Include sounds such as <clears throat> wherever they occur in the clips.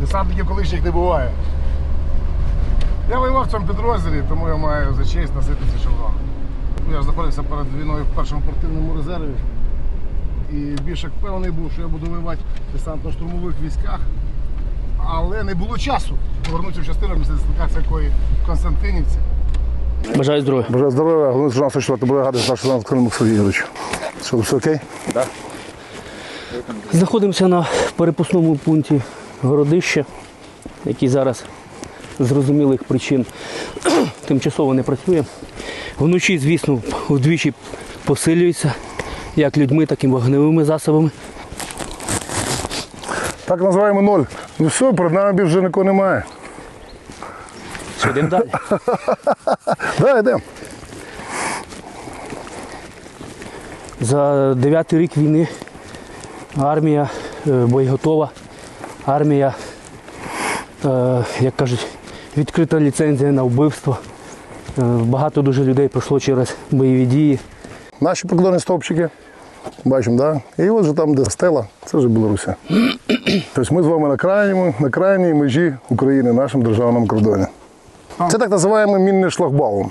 Десантників колишніх не буває. Я воював в цьому підрозділі, тому я маю за честь носити ці шеврони. Я знаходився перед війною в першому спортивному резерві. І більш як впевнений був, що я буду воювати в десантно-штурмових військах. Але не було часу повернутися в частину після дислокації якої в Константинівці. Бажаю здоров'я. Бажаю здоров'я, головний сержант 4 бригади, старший сержант Кримок Сергій Ігорович. Що, все окей? Знаходимося на перепусному пункті городища, який зараз з зрозумілих причин <clears throat> тимчасово не працює. Вночі, звісно, вдвічі посилюється як людьми, так і вогневими засобами. Так називаємо ноль. Ну все, перед нами вже нікого немає. Що, йдемо далі? Да, йдемо. За дев'ятий рік війни армія е, боєготова, армія, е, як кажуть, відкрита ліцензія на вбивство. Е, Багато дуже людей пройшло через бойові дії. Наші прикордонні стовпчики. Бачимо, да? І от же там, де стела, це вже Білорусі. Тобто ми з вами на крайньому, на крайній межі України, нашому державному кордоні. Це так називаємо мінний шлагбаум.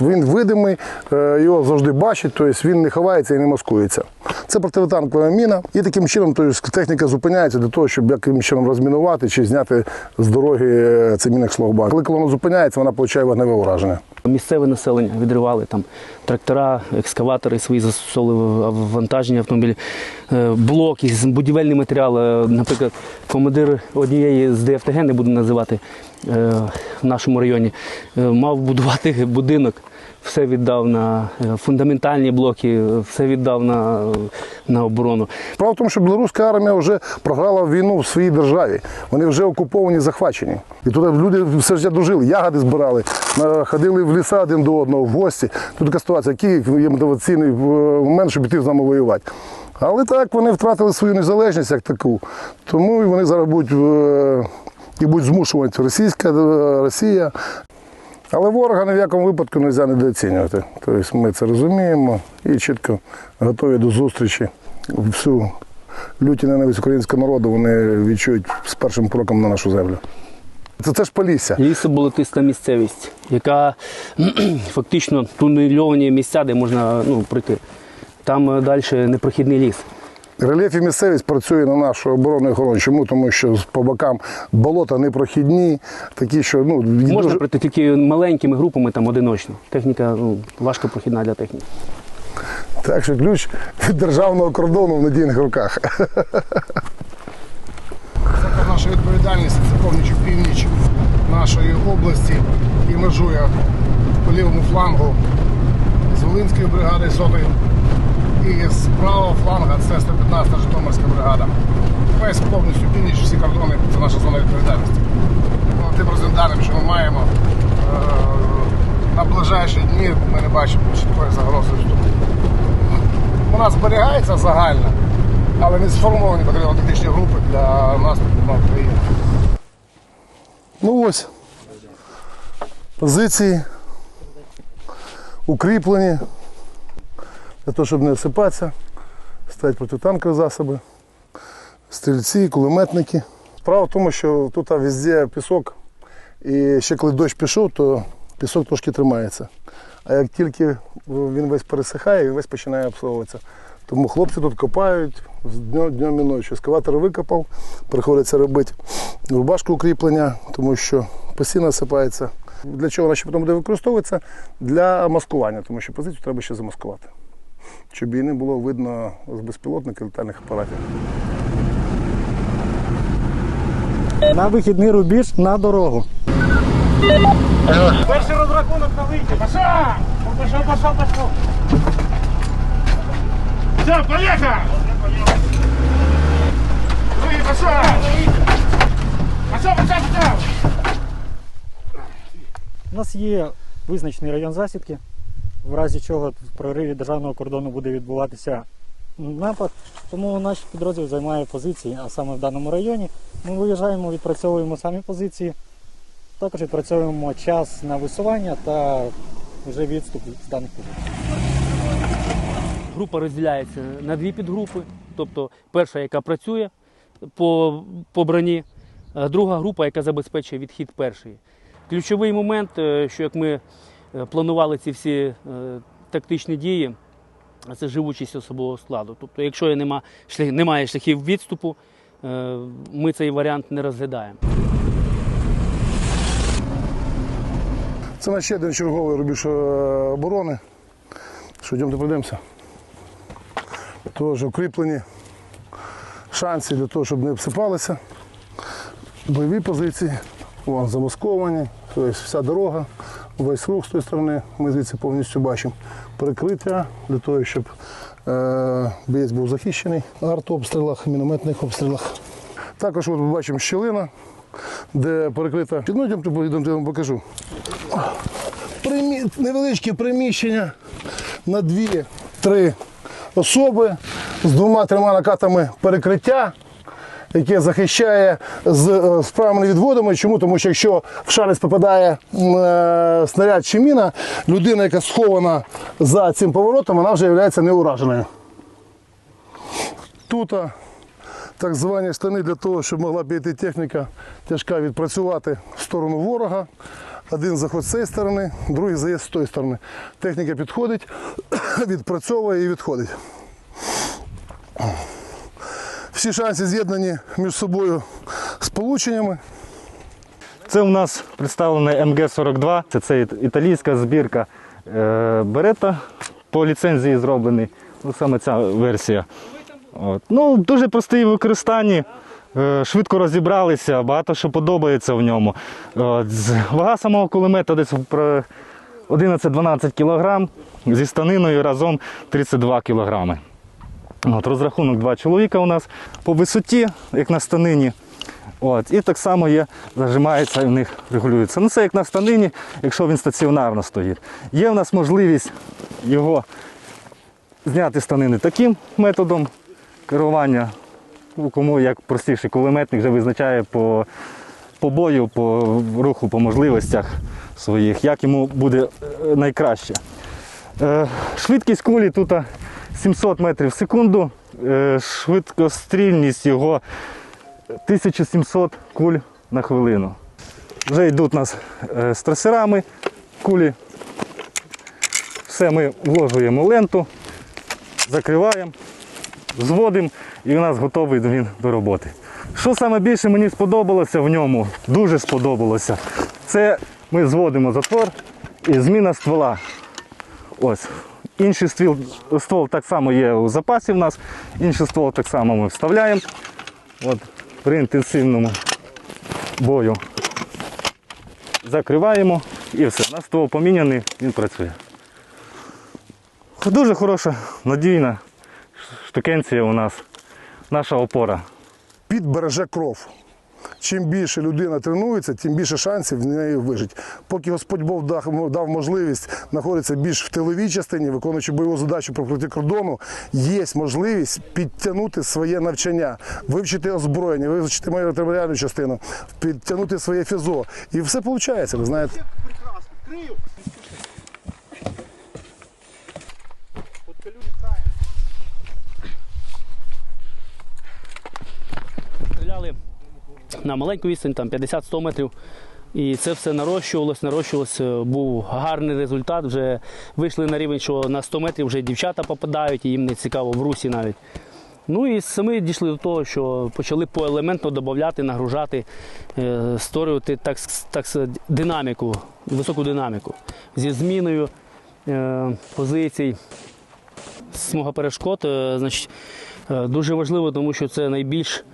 Він видимий, е, його завжди бачать, тобто він не ховається і не маскується. Це противотанкова міна, і таким чином тобто, техніка зупиняється для того, щоб якимось чином розмінувати чи зняти з дороги е, цей мінний шлагбаум. Коли колона зупиняється, вона отримує вогневе ураження. Місцеве населення відривали там трактора, екскаватори свої застосовували вантажні автомобілі, е, блоки, будівельні матеріали. Е, Наприклад, командир однієї з ДФТГ, не буду називати в нашому районі, мав будувати будинок. Все віддав на е, фундаментальні блоки, е, все віддав на, на оборону. Справа в тому, що білоруська армія вже програла війну в своїй державі. Вони вже окуповані, захвачені. І тут люди все життя дожили, ягоди збирали, ходили в ліса один до одного, в гості. Тут така ситуація, який є мотиваційний е, момент, щоб піти з нами воювати. Але так вони втратили свою незалежність як таку. Тому вони зараз будуть е, і будуть змушувати російська е, Росія. Але ворога ні в якому випадку не можна недооцінювати. Тобто ми це розуміємо і чітко готові до зустрічі. Всю люті ненависть українського народу вони відчують з першим кроком на нашу землю. Це, це ж Полісся. Лісоболотиста місцевість, яка <clears throat> фактично тунельовані місця, де можна ну, пройти. Там далі непрохідний ліс. Рельєф і місцевість працює на нашу оборону і охорону. Чому? Тому що по бокам болота непрохідні, такі, що ну, Можна дуже- пройти тільки маленькими групами, там одиночно. Техніка ну, важко прохідна для техніки. Так що ключ від державного кордону в надійних руках. Це наша відповідальність, це повністю північ нашої області і межує по лівому флангу з Волинської бригади сотої і з правого фланга це 115 Житомирська бригада. Весь повністю північ, всі кордони це наша зона відповідальності. Ну, Тим розвідданим, що ми маємо е, на ближайші дні ми не бачимо чіткої загрози вступу. Вона зберігається загальна, але не сформовані патріотичні групи для наступу на Україну. Ну ось. Позиції укріплені для того, щоб не осипатися, стоять протитанкові засоби, стрільці, кулеметники. Справа в тому, що тут везде пісок, і ще коли дощ пішов, то пісок трошки тримається. А як тільки він весь пересихає, він весь починає обсовуватися. Тому хлопці тут копають з днем, і ночі. Ескаватор викопав, приходиться робити рубашку укріплення, тому що постійно осипається. Для чого вона ще потім буде використовуватися? Для маскування, тому що позицію треба ще замаскувати. Щоб її не було видно з безпілотних і летальних апаратів. На вихідний рубіж на дорогу. Перший розрахунок на вийти. Пошов! Пошов, пошов, пошов. Все, поїхав! Другий пошов! Пошов, пошов, пошов! У нас є визначений район засідки, в разі чого в прориві державного кордону буде відбуватися напад. Тому наш підрозділ займає позиції, а саме в даному районі. Ми виїжджаємо, відпрацьовуємо самі позиції, також відпрацьовуємо час на висування та вже відступ з даних позицій. Група розділяється на дві підгрупи. Тобто перша, яка працює по, по броні, друга група, яка забезпечує відхід першої. Ключовий момент, е, що як ми планували ці всі е, тактичні дії, це живучість особового складу. Тобто, якщо нема, немає шляхів відступу, е, ми цей варіант не розглядаємо. Це наш ще один черговий рубіж е, оборони. Що йдемо пройдемося. Теж укріплені шанси для того, щоб не обсипалися. Бойові позиції, вон замасковані, тобто вся дорога, весь рух з тої сторони, ми звідси повністю бачимо. Перекриття для того, щоб е, боєць був захищений артобстрілах, мінометних обстрілах. Також от ми бачимо щілина, де перекрита. Йдемте, йдемте, я вам покажу. Примі... Невеличке приміщення на дві-три особи з двома-трьома накатами перекриття, яке захищає з е, справними відводами. Чому? Тому що якщо в шанець попадає е, снаряд чи міна, людина, яка схована за цим поворотом, вона вже є неураженою. Тут так звані штани для того, щоб могла піти техніка тяжка відпрацювати в сторону ворога. Один заход з цієї сторони, другий заїзд з тої сторони. Техніка підходить, <coughs> відпрацьовує і відходить. Всі шанси з'єднані між собою сполученнями. Це у нас представлений МГ-42, це, це італійська збірка е, Берета по ліцензії зроблений. Ну, саме ця версія. От. Ну, дуже простий в використанні. е, Швидко розібралися, багато що подобається в ньому. От, Вага самого кулемета десь 11-12 кг, зі станиною разом 32 кг. От, розрахунок два чоловіка у нас по висоті, як на станині. От, і так само є, зажимається і в них регулюється. Ну це як на станині, якщо він стаціонарно стоїть. Є в нас можливість його зняти станини таким методом керування. Кому як простіший кулеметник вже визначає по, по бою, по руху, по можливостях своїх, як йому буде е, найкраще. Е, Швидкість кулі тут 700 метрів в секунду, е, швидкострільність його 1700 куль на хвилину. Вже йдуть у нас е, з трасерами кулі. Все ми вложуємо ленту, закриваємо, зводимо і у нас готовий він до роботи. Що саме більше мені сподобалося в ньому, дуже сподобалося, це ми зводимо затвор і зміна ствола. Ось. Інший ствол, ствол так само є у запасі в нас, інший ствол так само ми вставляємо. От, при інтенсивному бою закриваємо і все. У нас ствол поміняний, він працює. Дуже хороша, надійна штукенція у нас, наша опора. Підбереже кров. Чим більше людина тренується, тим більше шансів в неї вижити. Поки Господь Бог дав, можливість знаходитися більш в тиловій частині, виконуючи бойову задачу проти кордону, є можливість підтягнути своє навчання, вивчити озброєння, вивчити мою матеріальну частину, підтягнути своє фізо. І все виходить, ви знаєте. Стріляли на маленьку відстань, там 50-100 метрів. І це все нарощувалось, нарощувалось. Е, Був гарний результат. Вже вийшли на рівень, що на 100 метрів вже дівчата попадають, і їм не цікаво в русі навіть. Ну і самі дійшли до того, що почали поелементно додати, нагружати, е, створювати так, так динаміку, високу динаміку зі зміною е, позицій. Смуга перешкод, значить, дуже важливо, тому що це найбільш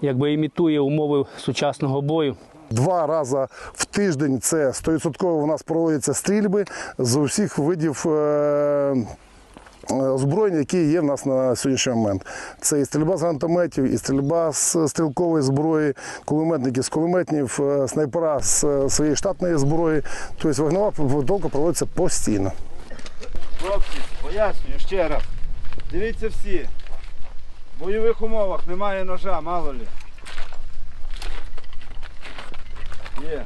якби імітує умови сучасного бою. Два рази в тиждень це 100% у нас проводяться стрільби з усіх видів е, е, озброєння, які є в нас на сьогоднішній момент. Це і стрільба з гранатометів, і стрільба з стрілкової зброї, кулеметники з кулеметів, е, снайпера з е, своєї штатної зброї. Тобто вогнева підготовка проводиться постійно. Хлопці, пояснюю ще раз. Дивіться всі. В бойових умовах немає ножа, мало лі. Є.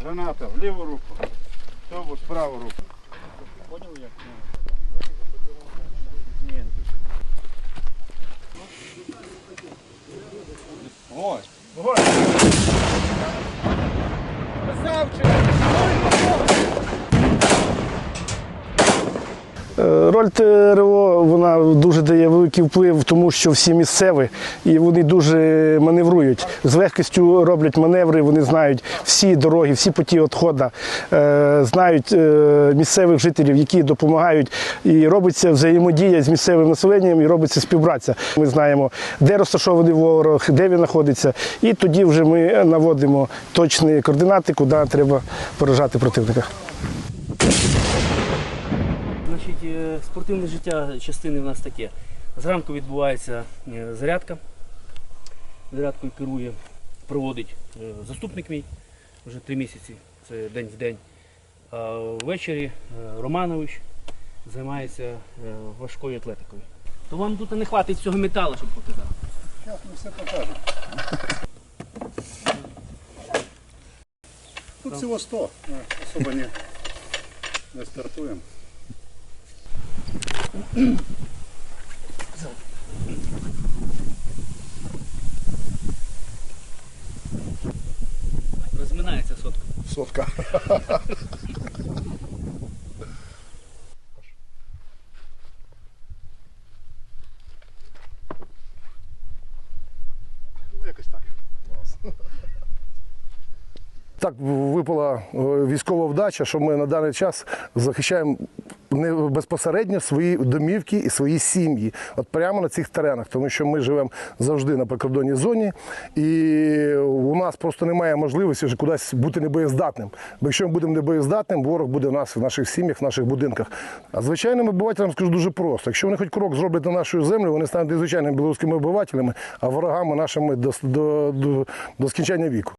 Граната в ліву руку. Тобу в праву руку. Ось. Е, Роль ТРО дуже дає великий вплив, тому що всі місцеві і вони дуже маневрують. З легкістю роблять маневри, вони знають всі дороги, всі путі відходу, е, знають е, місцевих жителів, які допомагають. І робиться взаємодія з місцевим населенням і робиться співпраця. Ми знаємо, де розташований ворог, де він знаходиться. І тоді вже ми наводимо точні координати, куди треба поражати противника. Значить, е, спортивне життя частини в нас таке. Зранку відбувається е, зарядка. Зарядкою керує, проводить е, заступник мій вже три місяці, це день в день. А ввечері Романович займається важкою атлетикою. То вам тут не хватить цього металу, щоб показати. Тут всього 100, особо не, не стартуємо. Розминається сотка. Сотка. Ну, якось так. Так випала е, військова вдача, що ми на даний час захищаємо не безпосередньо свої домівки і свої сім'ї, от прямо на цих теренах, тому що ми живемо завжди на прикордонній зоні, і у нас просто немає можливості вже кудись бути небоєздатним. Бо якщо ми будемо небоєздатним, ворог буде в нас в наших сім'ях, в наших будинках. А звичайним обивателям скажу дуже просто: якщо вони хоч крок зроблять на нашу землю, вони стануть звичайними білоруськими обивателями, а ворогами нашими до, до, до, до скінчання віку.